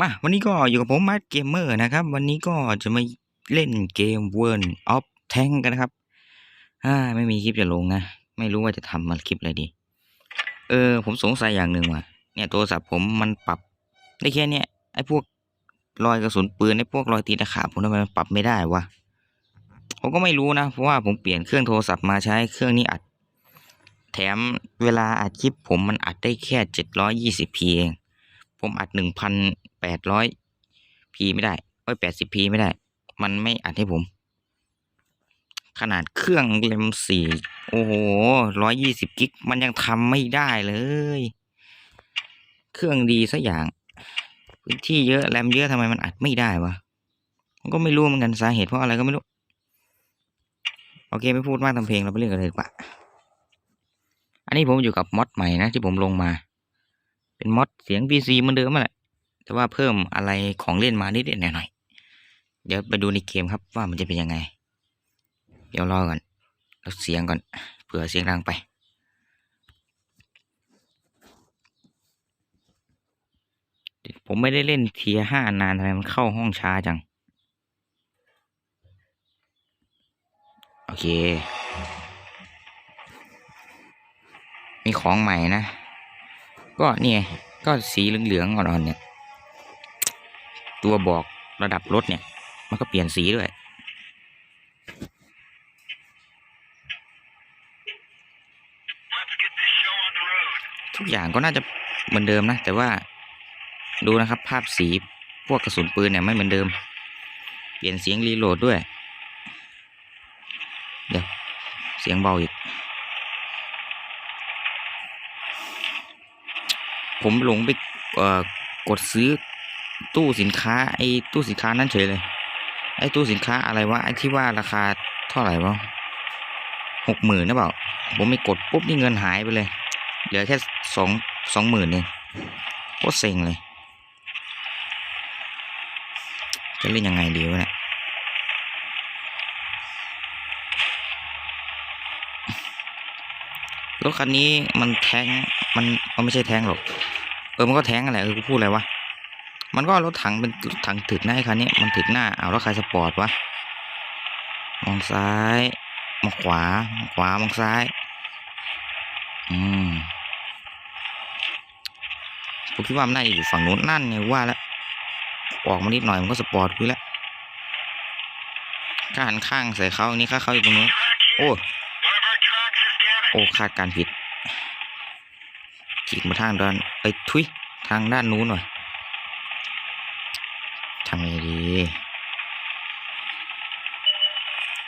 มาวันนี้ก็อยู่กับผมมาร์เกมเมอร์นะครับ วันนี้ก็จะมาเล่นเกม World of Tank กันนะครับอ่าไม่มีคลิปจะลงนะ ไม่รู้ว่าจะทำมันคลิปอะไรดี เออ ผมสงสัยอย่างหนึ่งว่ะ เนี่ยโทรศัพท์ผมมันปรับได้แค่เนี้ยไอ้พวกรอยกระสุนปืนไอ้พวกรอยตีตะขาบผมทำไมมันปรับไม่ได้วะผมก็ไม่รู้นะเพราะว่าผมเปลี่ยนเครื่องโทรศัพท์มาใช้เครื่องนี้อัด แถมเวลาอัดคลิปผมมันอัดได้แค่เจ็ดร้อยยี่สิบพีเอง ผมอัดหนึ่งพันแปดร้อยพีไม่ได้เอ้ยแปดสิบพีไม่ได้ มันไม่อัดให้ผม ขนาดเครื่องเลมสี่โอ้โหร้อยยี่สิบกิก มันยังทำไม่ได้เลย เครื่องดีสักอย่าง พื้นที่เยอะแรมเยอะทำไมมันอัดไม่ได้วะผมก็ไม่รู้เหมือนกันสาเหตุเพราะอะไรก็ไม่รู้ โอเคไม่พูดมากทำเพลงเราไปเรื่องกันเลยดีกว่า อันนี้ผมอยู่กับมอดใหม่นะที่ผมลงมา เป็นมอดเสียง PC เหมือนเดิมแหละแต่ว่าเพิ่มอะไรของเล่นมานิดหน่อยเดี๋ยวไปดูในเกมครับว่ามันจะเป็นยังไง เดี๋ยวรอก่อนลดเสียงก่อนเผื่อเสียงดังไป ผมไม่ได้เล่นเทียห้านานทำไมมันเข้าห้องช้าจัง โอเค มีของใหม่นะ ก็เนี่ยก็สีเหลืองๆอ่อนๆเนี่ย ตัวบอกระดับรถเนี่ย มันก็เปลี่ยนสีด้วยทุกอย่างก็น่าจะเหมือนเดิมนะ แต่ว่าดูนะครับ ภาพสีพวกกระสุนปืนเนี่ยไม่เหมือนเดิม เปลี่ยนเสียงรีโหลดด้วย เดี๋ยว เสียงเบาอีก ผมหลงไปกดซื้อตู้สินค้าไอ้ตู้สินค้านั่นเฉยเลย ไอ้ตู้สินค้าอะไรวะไอ้ที่ว่าราคาเท่าไหร่วะหกหมื่นนะเปล่าผมไม่กดปุ๊บนี่เงินหายไปเลย เหลือแค่สองสองหมื่นเองโคตรเซ็งเลย จะเล่นยังไงดีวะเนี่ยรถคันนี้มันแทงมันมันไม่ใช่แทงหรอก เออมันก็แทงอะไรเออกูพูดอะไรวะมันก็รถถังเป็นรถถังถึกหน้าไอ้คันนี้มันถึกหน้าเอาแล้วใครสปอร์ตวะมองซ้ายมองขวามองขวามองซ้าย อืมผมคิดว่ามันน่าจะอยู่ฝั่งนู้นนั่นไงว่าแล้วออกมานิดหน่อยมันก็สปอร์ตคุยแล้วถ้าหันข้างใส่เขาอันนี้ข้าเขาอยู่ตรงนู้นโอ้โอ้คาดการผิด ขีดมาทางด้านไปทุยทางด้านนู้นหน่อยทำไงดี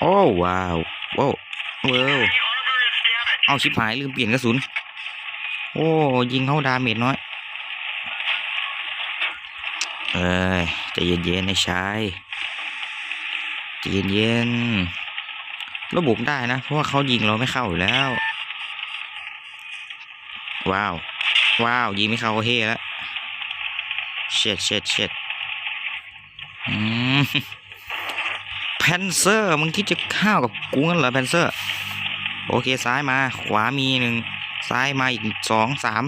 โอ้ว้าวว้เว้าวเอาชิบหายลืมเปลี่ยนกระสุน โอ้ ยิงเขาดาเมจน้อย เอ้ยใจเย็นๆนะชายใจเย็นๆระบุมได้นะ เพราะว่าเขายิงเราไม่เข้าอยู่แล้ว ว้าว ว้าว ยิงไม่เข้าเฮแล้วเช็ดเช็ดเช็ดอืมแพนเซอร์มึงคิดจะข้าวกับกูงั้นเหรอแพนเซอร์ โอเคซ้ายมา ขวามีหนึ่งซ้ายมาอีกสองสาม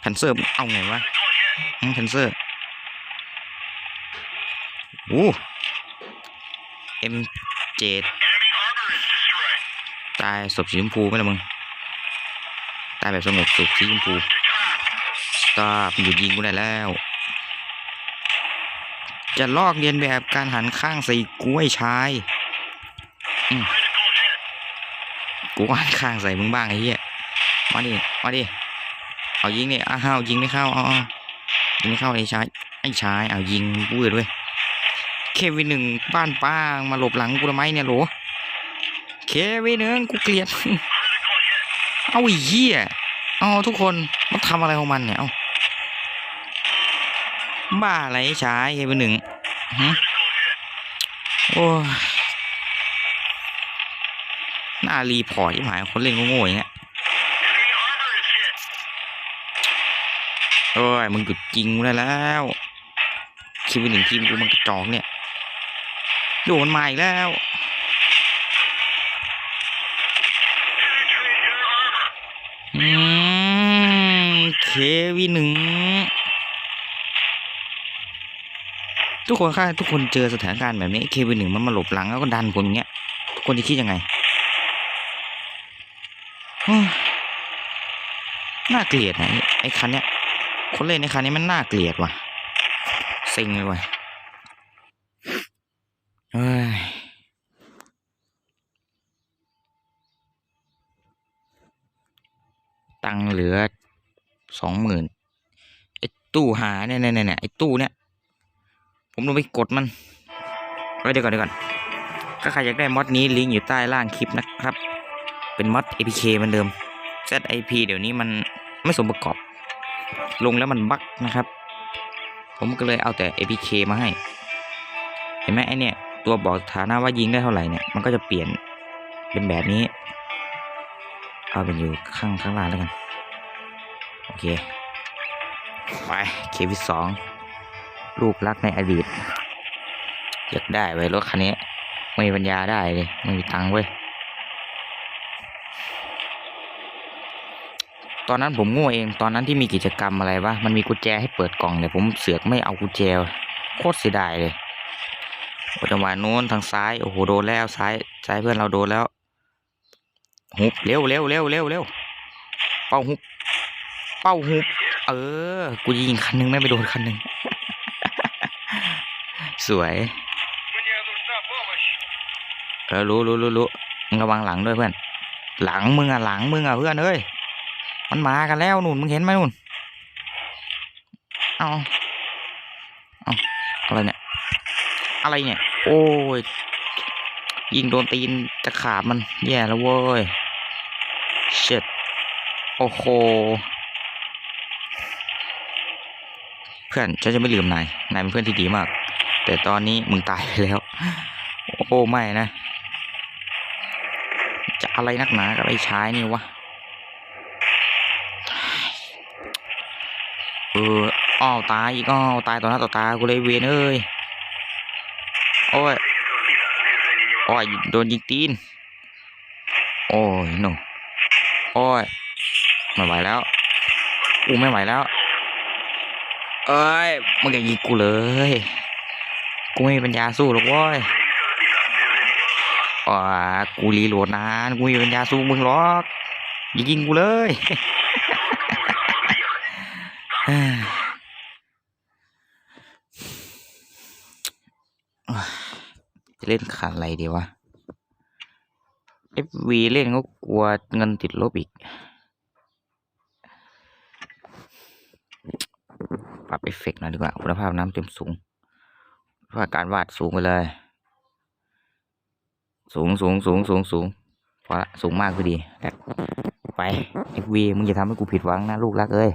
แพนเซอร์เอาไงวะแพนเซอร์โอ้เอ็มเจ็ดตายศพสีชมพูไหมล่ะมึง ตายแบบสงบสุขสีชมพูตาร์หยุดยิงกูได้แล้ว จะลอกเรียนแบบการหันข้างใส่กล้วยชายกูหันข้างใส่มึงบ้างไอ้เหี้ยมาดิมาดิเอายิงเนี่ยอ้าวยิงไม่เข้าเอาเอยิงไม่เข้าไอ้ชายไอ้ชายเอายิงปืดด้วยเควินหนึ่งบ้านป้ามาหลบหลังกูทำไมเนี่ยโหลเควินหนึ่งกูเกลียด เอาไอ้เหี้ย เอาทุกคนมันทำอะไรของมันเนี่ย เอาบ้าอะไรชายเควินหนึ่งหึโอ้หน้ารีพอร์ตที่หายคนเล่นโง่ๆอย่างเงี้ยโอ้ยมึงหยุดจริงได้แล้วคิวหนึ่งทีมกูมันกระจอกเนี่ยโดนมาอีกแล้วอืม เควีหนึ่งทุกคนค่ะทุกคนเจอสถานการณ์แบบนี้เควินหนึ่งมันมาหลบหลังแล้วก็ดันผมอย่างเงี้ยทุกคนจะคิดยังไงน่าเกลียดนะไอ้คันเนี้ยคนเล่นในคันนี้มันน่าเกลียดว่ะเซ็งเลยว่ะเฮ้ยตังเหลือ สองหมื่นไอ้ตู้หาเนี่ยเนี่ยเนี่ยไอ้ตู้เนี่ย ผมลงไปกดมันเอ้เดี๋ยวก่อนเดี๋ยวก่อนถ้าใครอยากได้มอดนี้ลิงก์อยู่ใต้ล่างคลิปนะครับ เป็นมอด APK เหมือนเดิม ZIP เดี๋ยวนี้มันไม่สมประกอบ ลงแล้วมันบั๊กนะครับ ผมก็เลยเอาแต่ APK มาให้ เห็นไหมไอเนี่ยตัวบอกฐานะว่ายิงได้เท่าไหร่เนี่ยมันก็จะเปลี่ยนเป็นแบบนี้ เอาเป็นอยู่ข้างข้างล่างแล้วกัน เค ไป เควิสองลูกรักในอดีต อยากได้ไว้รถคันนี้ ไม่มีปัญญาได้เลยไม่มีตังค์เว้ย ตอนนั้นผมโง่เอง ตอนนั้นที่มีกิจกรรมอะไรวะ มันมีกุญแจให้เปิดกล่องแต่ยผมเสือกไม่เอากุญแจ โคตรเสียดายเลยจังหวะนู้นทางซ้าย โอ้โห โดนแล้วซ้าย ซ้ายเพื่อนเราโดนแล้ว หุบเร็วเร็วเร็วเร็วเร็วเป้าหุบ เป้าหุบ เออ กูยิงคันนึงไม่ไปโดนคันนึง สวยเออรู้รู้รู้รู้ระวังหลังด้วยเพื่อน หลังมึงอะหลังมึงอะเพื่อนเอ้ย มันมากันแล้วนุ่นมึงเห็นไหมนุ่น เอาเอาอะไรเนี่ย อะไรเนี่ย โอ้ย ยิงโดนตีนตะขาบมันแย่แล้วเว้ยเช็ดโอ้โห พื่อนฉันจะไม่ลืมนาย นายเป็นเพื่อนที่ดีมาก แต่ตอนนี้มึงตายไปแล้ว โอ้ไม่นะ จะอะไรนักหนากับไอ้ชายนี่วะ เอออ้าวตายอีกอ้าวตายต่อหน้าต่อตา กูเลยเวนเอ้ย โอ้ย โอ้ย โดนยิงตีน โอ้ยหนูโอ้ยไม่ไหวแล้วกูไม่ไหวแล้ว เอ้ยมึงอย่ายิงกูเลย กูไม่มีปัญญาสู้หรอกเว้ยอ่ากูรีโหลดนานกูไม่มีปัญญาสู้มึงหรอกอย่ายิงกูเลยจะเล่นขาดอะไรดีวะ FV เล่นก็กลัวเงินติดลบอีก ปรับเอฟเฟกต์หน่อยดีกว่าคุณภาพน้ำเต็มสูงคุณภาพการวาดสูงไปเลย สูงสูงสูงสูงสูงพอละสูงมากก็ดีแอกไป FV มึงอย่าทำให้กูผิดหวังนะลูกรักเอ้ย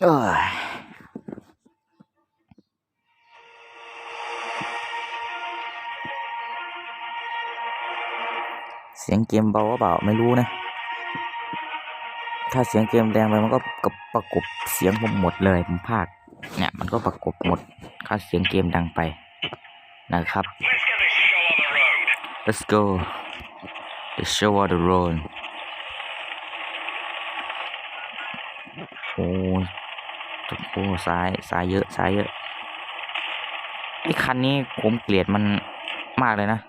เอ้ย เสียงเกมเบาก็เบาไม่รู้นะ ถ้าเสียงเกมแรงไปมันก็กบประกบเสียงผมหมดเลยผมพากเนี่ยมันก็ประกบหมดถ้าเสียงเกมดังไปนะครับ Let's go the road. Let's go the show on the road โอ้โอ้ซ้ายซ้ายเยอะซ้ายเยอะไอ้คันนี้ผมเกลียดมันมากเลยนะ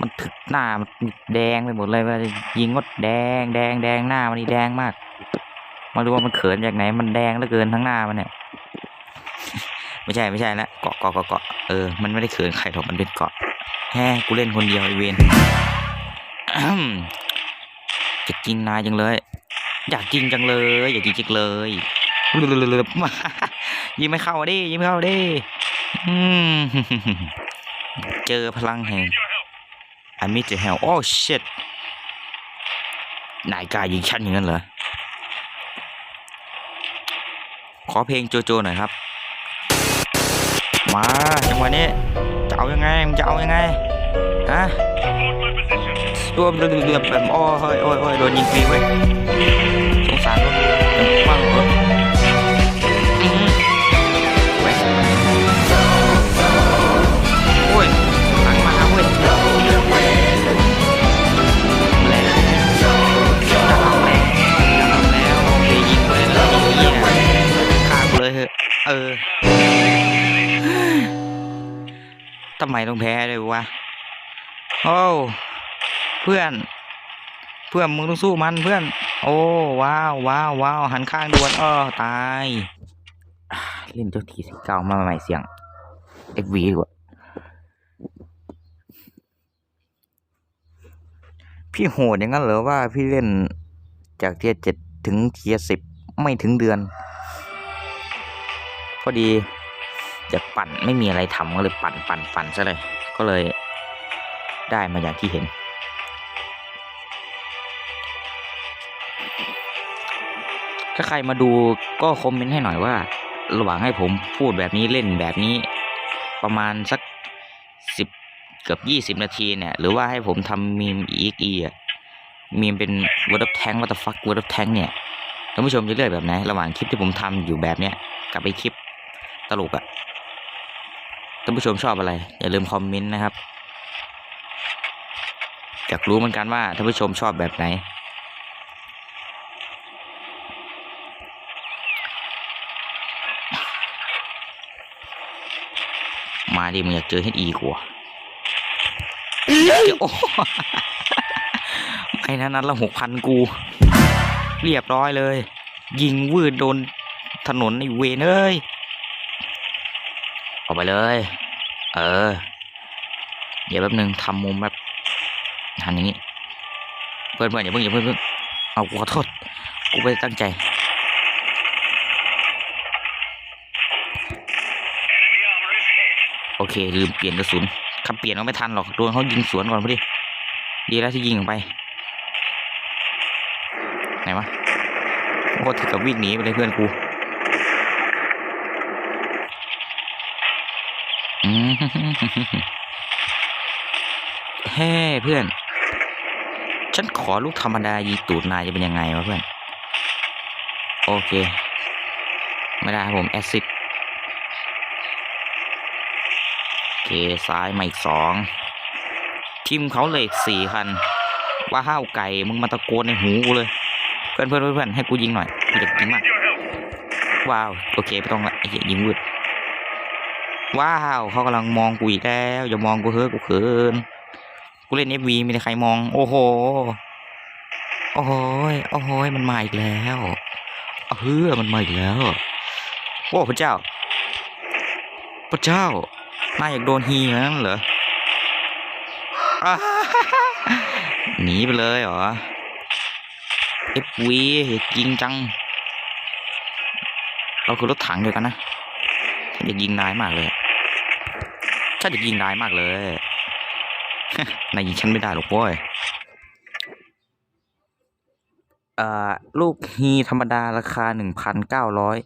มันถึกหน้ามันแดงไปหมดเลยว่ายิงก็แดงแดงแดงหน้ามันนี่แดงมากมารู้ว่ามันเขินจากไหน มันแดงเหลือเกินทั้งหน้ามันเนี่ย ไม่ใช่ไม่ใช่ละเกาะเกาะเกาะเออมันไม่ได้เขินใครหรอกมันเป็นเกาะแฮ่กูเล่นคนเดียวไอเวนจะกินนายจังเลย อยากกินจังเลย อยากกินจังเลยมายิงไม่เข้าดิยิงไม่เข้าดิเจอพลังแห่ง I meet the hell oh shit นายกายยิงฉันอย่างนั้นเหรอ ขอเพลงโจโจหน่อยครับ มาจังหวะนี้จะเอายังไงมึงจะเอายังไงฮะ Support my position. ตัวเรือเรือแบบโอ้ยโอ้ยโอ้ยโดนยิงฟรีเว้ยสงสารรถมันคว้างรถ ไมต้องแพ้ด้วยวะ โอ้เพื่อน เพื่อนมึงต้องสู้มันเพื่อน โอ้ว้าวว้าวว้าวหันข้างด่วนอ้อตายเล่นเจ้าทีสิบเก้ามาใหม่เสียง FV ดีกว่าพี่โหดอย่างนั้นเหรอว่าพี่เล่นจากเทียเจ็ดถึงเทียสิบไม่ถึงเดือน พอดี จะปั่นไม่มีอะไรทำก็เลยปั่นปั่นปั่นซะเลย ก็เลยได้มาอย่างที่เห็น ถ้าใครมาดูก็คอมเมนต์ให้หน่อยว่า ระหว่างให้ผมพูดแบบนี้เล่นแบบนี้ ประมาณสักสิบเกือบยี่สิบนาทีเนี่ย หรือว่าให้ผมทำมีมอีกอีอะมีมเป็น word of tank what the fuck word of tank เนี่ยท่านผู้ชมจะเลือกแบบไหนระหว่างคลิปที่ผมทำอยู่แบบเนี้ยกับไอคลิปตลกอะ ท่านผู้ชมชอบอะไร อย่าลืมคอมเมนต์นะครับ อยากรู้เหมือนกันว่าท่านผู้ชมชอบแบบไหน มาดิมึงอยากเจอเฮดอีกูอะโอ้ไม่นะนัดละหกพันกู เรียบร้อยเลย ยิงวืดโดนถนนในเวนเอ้ย ออกไปเลย เออ เดี๋ยวแป๊บนึงทำมุมแบบหันอย่างนี้เพื่อนเพื่อนอย่าเพิ่งอย่าเพิ่งเพิ่งเอากูขอโทษกูไม่ตั้งใจโอเคลืมเปลี่ยนกระสุนคำเปลี่ยนก็ไม่ทันหรอกโดนเขายิงสวนก่อนพอดีดีแล้วที่ยิงออกไปไหนวะโคตรถึงกับวิ่งหนีไปเลยเพื่อนกูอืม เฮ้เพื่อน ฉันขอลูกธรรมดายีตูดนายจะเป็นยังไงวะเพื่อน โอเค ไม่ได้ครับผม แอซิดโอเคซ้ายมาอีกสองทีมเขาเลยสี่คัน ว่าห้าวไก่มึงมาตะโกนในหูกูเลย เพื่อนเพื่อนเพื่อนเพื่อนให้กูยิงหน่อยกูอยากยิงมากว้าว โอเคไม่ต้องละไอ้เหี้ยยิงวืด ว้าวเขากำลังมองกูอีกแล้วอย่ามองกูเฮ้ยกูเขินกูเล่นเอฟวีมีแต่ใครมอง โอ้โห โอ้โหยโอ้โหยมันมาอีกแล้วเฮ้อมันมาอีกแล้วโอ้พระเจ้า พระเจ้านายอยากโดนฮียนั้นเหรอหนีไปเลยเหรอเอฟวีอย่ายิงจัง เราคือรถถังเดียวกันนะอยากยิงนายมากเลย ฉันอยากยิงนายมากเลยนายยิงฉันไม่ได้หรอกเว้ยเอ่อลูกฮีธรรมดาราคาหนึ่งพันเก้าร้อย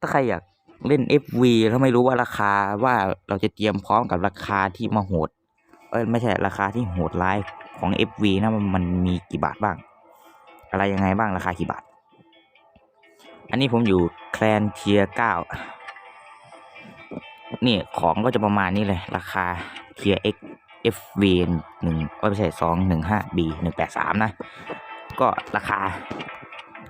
ถ้าใครอยากเล่น FV แล้วไม่รู้ว่าราคาว่าเราจะเตรียมพร้อมกับราคาที่มาโหด เอ้ยไม่ใช่ราคาที่โหดร้ายของ FV นะมันมันมีกี่บาทบ้าง อะไรยังไงบ้างราคากี่บาท อันนี้ผมอยู่แคลนเทียเก้า นี่ของก็จะประมาณนี้เลย ราคาเทีย X FV หนึ่งไม่ใช่สองหนึ่งห้า B หนึ่งแปดสามนะ ก็ราคา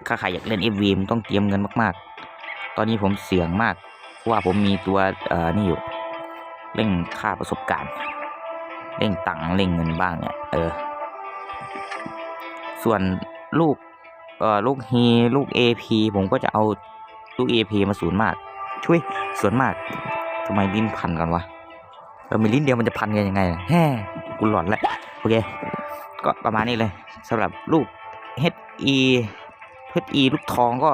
ถ้าใครอยากเล่น FV มันต้องเตรียมเงินมาก ๆ ตอนนี้ผมเสี่ยงมากเพราะว่าผมมีตัวเอ่อนี่อยู่เร่งค่าประสบการณ์เร่งตังเร่งเงินบ้างเนี่ยเออ ส่วนลูกเอ่อลูกฮีลูก AP ผมก็จะเอาลูก AP มาศูนย์มาก ช่วยส่วนมาก ทำไมลิ้นพันกันวะเออมีลิ้นเดียวมันจะพันกันยังไงแฮ่กูหลอนแล้วโอเค ก็ประมาณนี้เลยสำหรับลูก HE HE ลูกทองก็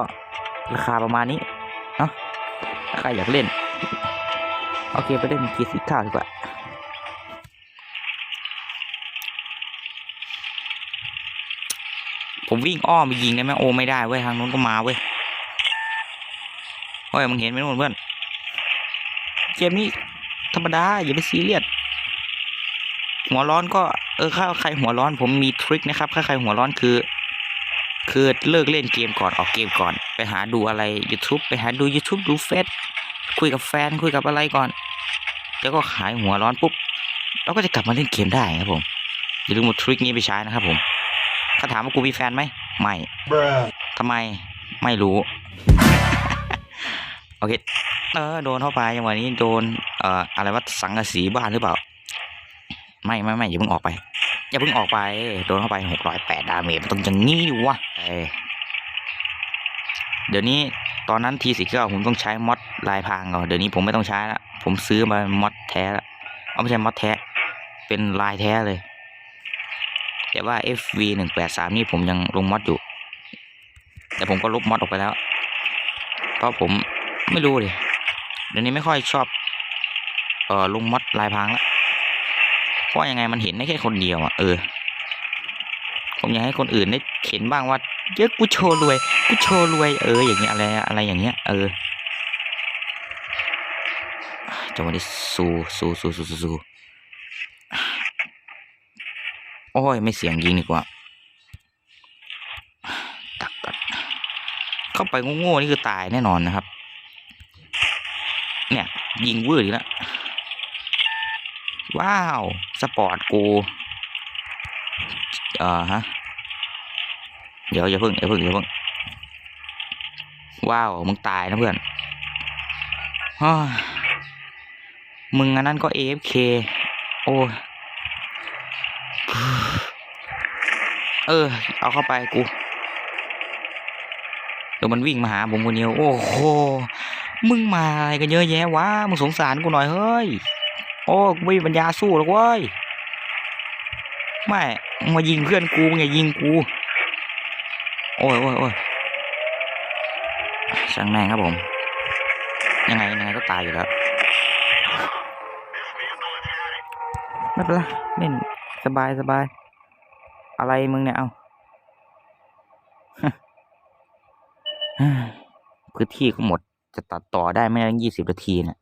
ราคาประมาณนี้เนาะใครอยากเล่น โอเคไปเล่นกีสิบข้าวดีกว่าผมวิ่งอ้อมไปยิงได้ไหมโอไม่ได้เว้ยทางนู้นก็มาเว้ยเฮ้ยมึงเห็นไหมนู่นเพื่อน เกมนี้ธรรมดาอย่าไปซีเรียสหัวร้อนก็เออถ้าใครหัวร้อนผมมีทริคนะครับถ้าใครหัวร้อนคือ คือเลิกเล่นเกมก่อนออกเกมก่อน ไปหาดูอะไร YouTube ไปหาดู YouTube ดูเฟซคุยกับแฟนคุยกับอะไรก่อนแล้วก็หายหัวร้อนปุ๊บเราก็จะกลับมาเล่นเกมได้ครับผมอย่าลืมเอาทริคนี้ไปใช้นะครับผมถ้าถามว่ากูมีแฟนไหมไม่ทำไมไม่รู้ โอเค เออโดนเข้าไปจังหวะนี้โดนเอ่ออะไรว่าสังกะสีบ้านหรือเปล่า ไม่ไม่ไม่อย่าเพิ่งออกไปอย่าเพิ่งออกไปโดนเข้าไปหกร้อยแปดดาเมจมันต้องอย่างงี้ดิวะเเดี๋ยวนี้ตอนนั้นทีสิเก้าผมต้องใช้มอดลายพรางก่อนเดี๋ยวนี้ผมไม่ต้องใช้ละผมซื้อมามอดแท้ละเอาไม่ใช่มอดแท้ เป็นลายแท้เลย แต่ว่า FV หนึ่งแปดสามนี่ผมยังลงมอดอยู่ แต่ผมก็ลบมอดออกไปแล้วเพราะผมไม่รู้ดิ เดี๋ยวนี้ไม่ค่อยชอบ เออลุงมดลายพรางละเพราะยังไงมันเห็นได้แค่คนเดียวอะเออผมอยากให้คนอื่นได้เห็นบ้างว่าเยอะกูโชว์รวยกูโชว์รวยเอออย่างเงี้ยอะไรอะไรอย่างเงี้ยเออจังหวะนี้สู้สู้สู้สู้สู้สู้โอ้ยไม่เสียงยิงดีกว่าตักกัดเข้าไปโง่ๆนี่คือตายแน่นอนนะครับ เนี่ย ยิงวืดอีกแล้ว ว้าว สปอร์ตกู เอ่อฮะ เดี๋ยวอย่าเพิ่งอย่าเพิ่งอย่าเพิ่ง ว้าว มึงตายนะเพื่อนฮ่ามึงอันนั้นก็ AFK โอ้เออ เอาเข้าไปกูเดี๋ยวมันวิ่งมาหาผมคนเดียว โอ้โห มึงมาอะไรกันเยอะแยะวะ มึงสงสารกูหน่อยเฮ้ย โอ้ไม่มีปัญญาสู้หรอกเว้ย ไม่มายิงเพื่อนกูมึงยิงกู โอ้ยโอ้ยโอ้ยช่างแม่งครับผม ยังไงยังไงก็ตายอยู่แล้ว ไม่เป็นไรเล่นสบายสบาย อะไรมึงเนี่ย เอาพื้นที่ก็หมด จะตัดต่อได้ไม่ได้ยี่สิบนาทีเนี่ย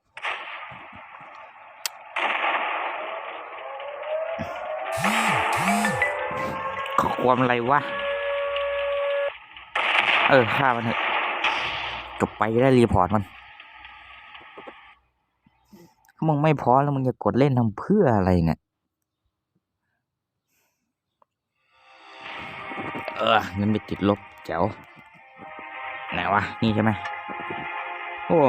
ข้อความอะไรวะ เออฆ่ามันเถอะจบไปจะได้รีพอร์ตมันมึงไม่พอแล้วมึงจะกดเล่นทำเพื่ออะไรเนี่ย เออเงินไปติดลบแจ๋วไหนวะ นี่ใช่ไหม โอ้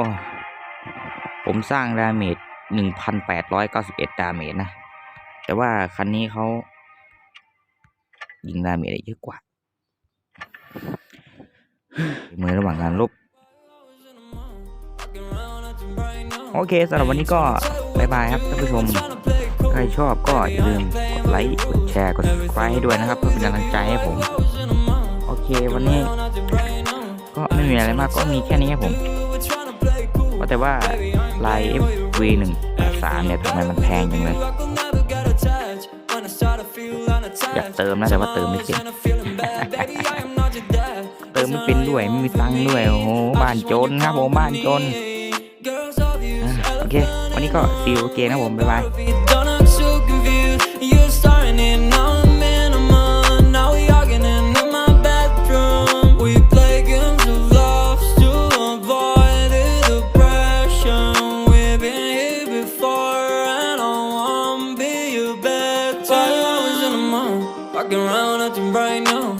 ผมสร้างดาเมจหนึ่งพันแปดร้อยเก้าสิบเอ็ดดาเมจนะ แต่ว่าคันนี้เขายิงดาเมจได้เยอะกว่าเมือระหว่างการลบ โอเคสำหรับวันนี้ก็บายบายครับท่านผู้ชม ใครชอบก็อย่าลืมกดไลค์ กดแชร์ กด subscribe ให้ด้วยนะครับ เพื่อเป็นกำลังใจให้ผม โอเควันนี้ ก็ไม่มีอะไรมากก็มีแค่นี้ครับผม แต่ว่าลาย FV 1 8 3เนี่ยทำไมมันแพงจังเลยอยากเติมนะแต่ว่าเติมไม่เป็นเติมไม่เป็นด้วยไม่มีตังค์ด้วยโอ้โหบ้านจนครับผมบ้านจนอะโอเค วันนี้ก็ซีโอเคนะผมบ๊ายบาย